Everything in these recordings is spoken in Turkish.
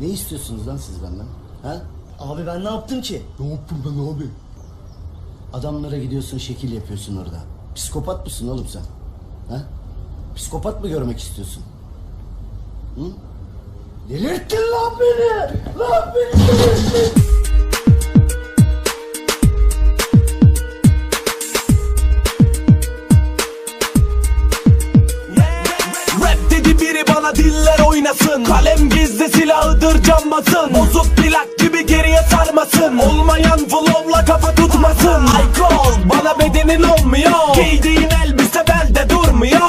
Ne istiyorsunuz lan siz benden? Ha? Abi ben ne yaptım ki? Ne yaptım ben abi? Adamlara gidiyorsun şekil yapıyorsun orada. Psikopat mısın oğlum sen? Ha? Psikopat mı görmek istiyorsun? Hı? Delirttin lan beni! Lan beni delirttin! Rap dedi biri bana diller oynasın. Kalem gizli silahıdır cambazın Bozuk plak gibi geriye sarmasın. Olmayan flow'la kafa tutmasın. Alkol bana bedenin olmuyor. Giydiğin elbise belde durmuyor.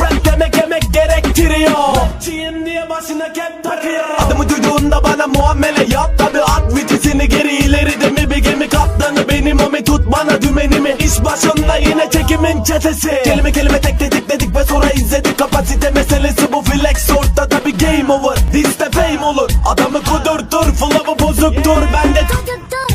Rap demek emek gerektiriyor. Rapçiyim diye başına kep takıyor. Adımı duyduğunda bana muamele yap. Tabi at vitesini geri ileri de mi? Bir gemi kaptanı benim Omi tut bana dümenimi. İş başında yine çekimin çetesi. Kelime kelime tek dedik dedik ve sonra izledik Kapasite meselesi. Bu flex ortada over Diste fame olur. Adamı kudurtur flow'u bozuktur. Ben de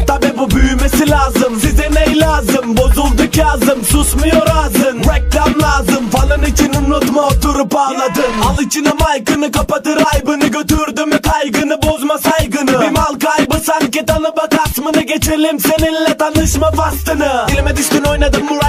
Tabi bu büyümesi lazım. Size ne lazım? Bozuldu Kazım. Susmuyor ağzın. Reklam lazım. Falan için unutma oturup ağladın. Al içine mic'ını kapatır aybını Götürdü mü kaygını bozma saygını. Bir mal kaybı sanki tanı bak asmını Geçelim seninle tanışma fastını Dilime düştün oynadın bu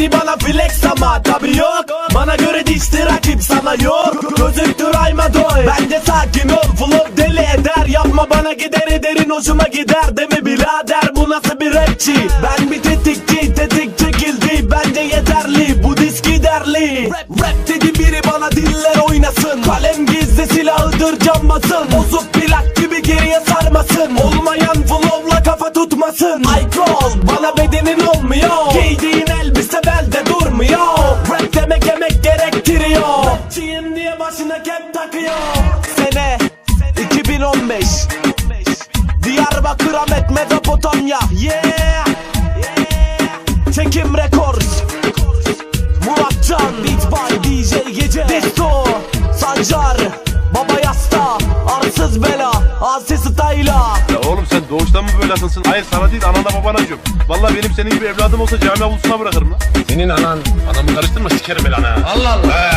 dedi bana flex ama tabi yok. Bana göre dişti rakip sana yok. Gözüktü rhyme'a doy Bence sakin ol flow deli eder. Yapma bana gider ederin hoşuma gider Deme birader. Bu nasıl bir rapçi? Ben bir tetikçi tetik çekildi. Bence yeterli bu disk giderli. Rap, rap dedi biri bana diller oynasın. Kalem gizli silahıdır cambazın Bozuk plak gibi geriye sarmasın. Olmayan flow'la kafa tutmasın. Alkol bana bedenin olmuyor. Giydiğin elbise diye başına kep takıyor Sene 2015 Diyarbakır Ahmet Mezopotamya Yeah Çekim Records Muratcan Beat by DJ Gece Desto Sancar Baba Yasta Arsız Bela Asi Style'a Ya oğlum sen doğuştan mı böyle akılsın? Hayır sana değil anana babana diyorum. Vallahi benim senin gibi evladım olsa cami avlusuna bırakırım lan. Senin anan. Anamı karıştırma sikerim belanı ha. Allah Allah. He.